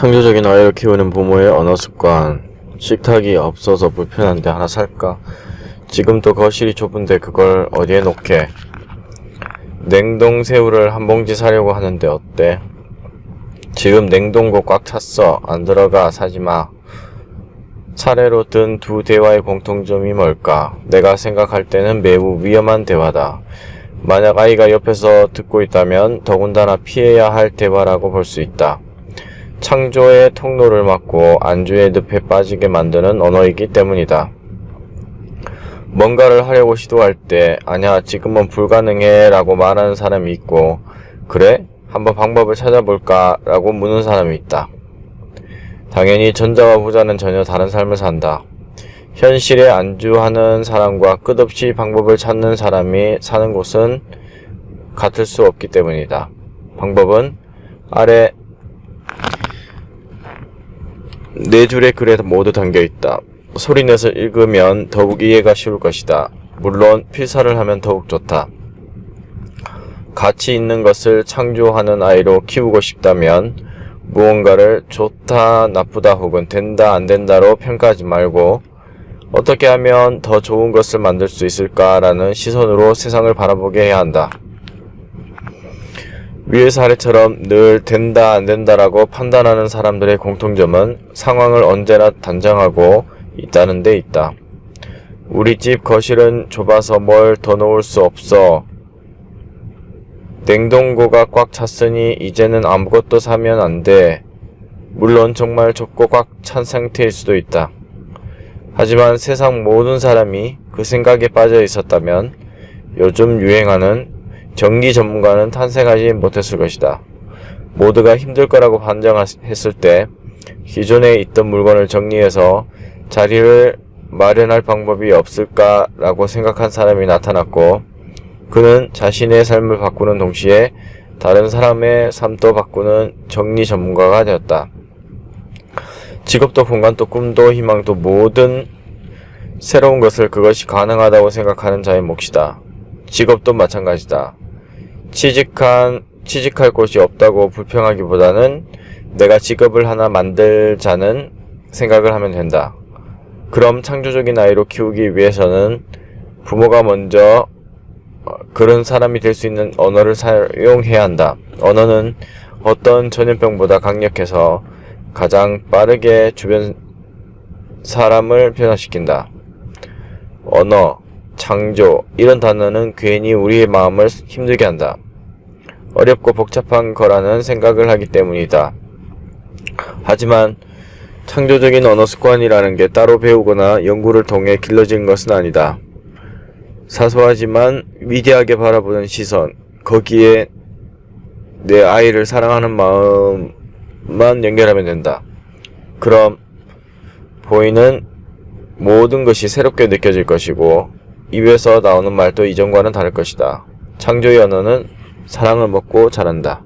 창조적인 아이를 키우는 부모의 언어 습관. 식탁이 없어서 불편한데 하나 살까? 지금 또 거실이 좁은데 그걸 어디에 놓게? 냉동 새우를 한 봉지 사려고 하는데 어때? 지금 냉동고 꽉 찼어. 안 들어가. 사지 마. 사례로 든 두 대화의 공통점이 뭘까? 내가 생각할 때는 매우 위험한 대화다. 만약 아이가 옆에서 듣고 있다면 더군다나 피해야 할 대화라고 볼 수 있다. 창조의 통로를 막고 안주의 늪에 빠지게 만드는 언어이기 때문이다. 뭔가를 하려고 시도할 때, 아냐, 지금은 불가능해 라고 말하는 사람이 있고, 그래? 한번 방법을 찾아볼까? 라고 묻는 사람이 있다. 당연히 전자와 후자는 전혀 다른 삶을 산다. 현실에 안주하는 사람과 끝없이 방법을 찾는 사람이 사는 곳은 같을 수 없기 때문이다. 방법은 아래 네 줄의 글에 모두 담겨 있다. 소리내서 읽으면 더욱 이해가 쉬울 것이다. 물론 필사를 하면 더욱 좋다. 가치 있는 것을 창조하는 아이로 키우고 싶다면 무언가를 좋다, 나쁘다 혹은 된다, 안 된다로 평가하지 말고 어떻게 하면 더 좋은 것을 만들 수 있을까라는 시선으로 세상을 바라보게 해야 한다. 위의 사례처럼 늘 된다, 안 된다라고 판단하는 사람들의 공통점은 상황을 언제나 단정하고 있다는 데 있다. 우리 집 거실은 좁아서 뭘더 놓을 수 없어. 냉동고가 꽉 찼으니 이제는 아무것도 사면 안 돼. 물론 정말 좁고 꽉 찬 상태일 수도 있다. 하지만 세상 모든 사람이 그 생각에 빠져 있었다면 요즘 유행하는 전기 전문가는 탄생하지 못했을 것이다. 모두가 힘들 거라고 판정했을 때 기존에 있던 물건을 정리해서 자리를 마련할 방법이 없을까라고 생각한 사람이 나타났고 그는 자신의 삶을 바꾸는 동시에 다른 사람의 삶도 바꾸는 정리 전문가가 되었다. 직업도 공간도 꿈도 희망도 모든 새로운 것을 그것이 가능하다고 생각하는 자의 몫이다. 직업도 마찬가지다. 취직한, 취직할 곳이 없다고 불평하기보다는 내가 직업을 하나 만들자는 생각을 하면 된다. 그럼 창조적인 아이로 키우기 위해서는 부모가 먼저 어, 그런 사람이 될 수 있는 언어를 사용해야 한다. 언어는 어떤 전염병보다 강력해서 가장 빠르게 주변 사람을 변화시킨다. 언어, 창조, 이런 단어는 괜히 우리의 마음을 힘들게 한다. 어렵고 복잡한 거라는 생각을 하기 때문이다. 하지만 창조적인 언어 습관이라는 게 따로 배우거나 연구를 통해 길러진 것은 아니다. 사소하지만 위대하게 바라보는 시선, 거기에 내 아이를 사랑하는 마음만 연결하면 된다. 그럼 보이는 모든 것이 새롭게 느껴질 것이고 입에서 나오는 말도 이전과는 다를 것이다. 창조의 언어는 사랑을 먹고 자란다.